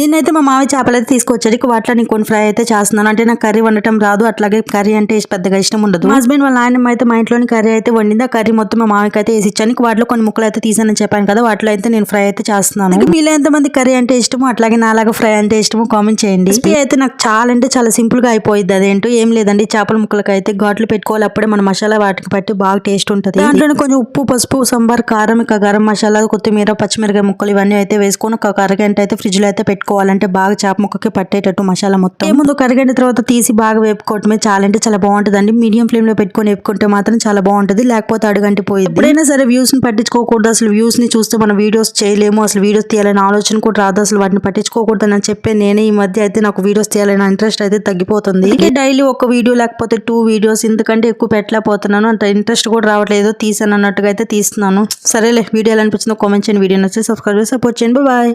దీన్ని అయితే మా మావి చేపలు అయితే తీసుకొచ్చాడు. ఇక వాటిలో నేను కొన్ని ఫ్రై అయితే చేస్తున్నాను. అంటే నాకు కర్రీ వండటం రాదు. అట్లాగే కర్రీ అంటే పెద్దగా ఇష్టం ఉండదు. హస్బెండ్ వాళ్ళ నాయనమ్మ అయితే మా ఇంట్లోని కర్రీ అయితే వండింది. ఆ కర్రీ మొత్తం మా మామకి అయితే వేసి ఇచ్చాను. ఇక వాటిలో కొన్ని ముక్కలు అయితే తీసానని చెప్పాను కదా వాటిలో అయితే నేను ఫ్రై అయితే చేస్తున్నాను. మీలో ఎంతమంది కర్రీ అంటే ఇష్టమో అట్లాగే నాలాగా ఫ్రై అంటే ఇష్టమో కామెంట్ చేయండి. ఇది అయితే నాకు చాలా అంటే చాలా సింపుల్గా అయిపోయింది అదేంటో ఏం లేదండి. చేపల ముక్కలకి అయితే ఘాట్లు పెట్టుకోవాలి. అప్పుడే మన మసాలా వాటికి పట్టి బాగా టేస్ట్ ఉంటుంది. దాంట్లో కొంచెం ఉప్పు పసుపు సాంబార్ కారం ఇక గరం మసాలా కొత్తిమీర పచ్చిమిరకాయ ముక్కలు ఇవన్నీ అయితే వేసుకొని ఒక అరగంట అయితే ఫ్రిడ్జ్లో అయితే పెట్టుకోవాలంటే బాగా చేప ముక్కకి పట్టేటట్టు మసాలా మొత్తం. ముందు ఒక అరగంట తర్వాత తీసి బాగా వేపుకోవటమే చాలా అంటే చాలా బాగుంటుందండి. మీడియం ఫ్లేమ్లో పెట్టుకొని వేపుకుంటే మాత్రం చాలా బాగుంటుంది. లేకపోతే అడుగంటి పోయింది ఎప్పుడైనా సరే వ్యూస్ని పట్టించుకోకూడదు. అసలు వ్యూస్ని చూస్తే మనం వీడియోస్ చేయలేము. అసలు వీడియోస్ తీయాలని ఆలోచన కూడా రాదు. అసలు వాటిని పట్టించుకోకూడదు అని చెప్పే నేనే ఈ మధ్య అయితే నాకు వీడియోస్ తీయాలని ఇంట్రెస్ట్ అయితే తగ్గిపోతుంది. డైలీ ఒక వీడియో లేకపోతే టూ వీడియోస్ ఇంతకంటే ఎక్కువ పెట్టలేకపోతున్నాను. అంత ఇంట్రెస్ట్ కూడా రావట్లేదు. తీసాను అన్నట్టుగా అయితే తీస్తున్నాను. సరేలే వీడియో ఎలా అనిపించిందో కామెంట్ చేయండి. వీడియో నచ్చితే సబ్స్క్రైబ్ చేసి సపోర్ట్ చేయండి. బాయ్.